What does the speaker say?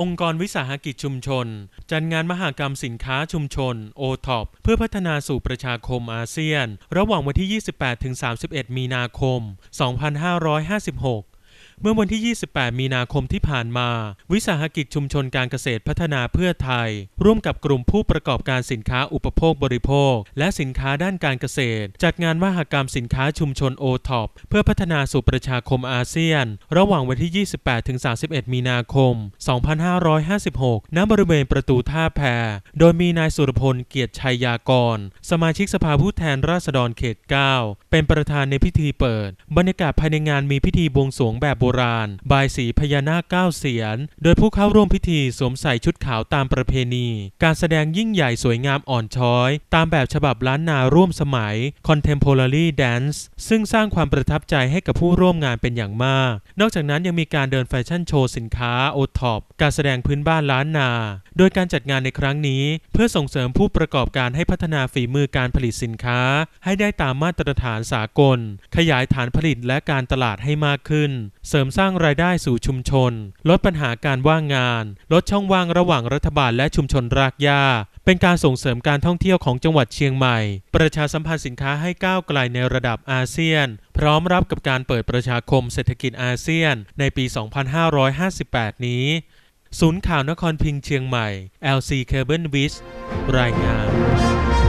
องค์กรวิสาหกิจชุมชน จัดงานมหากรรมสินค้าชุมชนโอท็อปเพื่อพัฒนาสู่ประชาคมอาเซียน ระหว่างวันที่ 28-31 มีนาคม 2556 เมื่อวันที่ 28 มีนาคมที่ผ่านมา วิสาหกิจชุมชนการเกษตรพัฒนาเพื่อไทย ร่วมกับกลุ่มผู้ประกอบการสินค้าอุปโภคบริโภค และสินค้าด้านการเกษตร จัดงานมหกรรมสินค้าชุมชนโอท็อปเพื่อพัฒนาสู่ประชาคมอาเซียน ระหว่างวันที่ 28-31 มีนาคม 2556 ณ บริเวณประตูท่าแพ โดยมีนายสุรพลเกียรติชัยยากร สมาชิกสภาผู้แทนราษฎรเขต 9 เป็นประธานในพิธีเปิด บรรยากาศภายในงานมีพิธีบวงสรวงแบบโบราณ บายสีพญานาคเก้าเสียน โดยผู้เข้าร่วมพิธีสวมใส่ชุดขาวตามประเพณี การแสดงยิ่งใหญ่สวยงามอ่อนช้อย ตามแบบฉบับล้านนาร่วมสมัย Contemporary Dance ซึ่งสร้างความประทับใจให้กับผู้ร่วมงานเป็นอย่างมาก นอกจากนั้นยังมีการเดินแฟชั่นโชว์สินค้าโอท็อปการแสดงพื้นบ้านล้านนา โดยการจัดงานในครั้งนี้ เพื่อส่งเสริมผู้ประกอบการให้พัฒนาฝีมือการผลิตสินค้า ให้ได้ตามมาตรฐานสากล ขยายฐานผลิตและการตลาดให้มากขึ้นเสริมสร้างรายได้สู่ชุมชน ลดปัญหาการว่างงาน ลดช่องว่างระหว่างรัฐบาลและชุมชนรากหญ้า เป็นการส่งเสริมการท่องเที่ยวของจังหวัดเชียงใหม่ ประชาสัมพันธ์สินค้าให้ก้าวไกลในระดับอาเซียน พร้อมรับกับการเปิดประชาคมเศรษฐกิจอาเซียน ในปี 2558 นี้ ศูนย์ข่าวนครพิงเชียงใหม่ LC Cable w i s รายงาน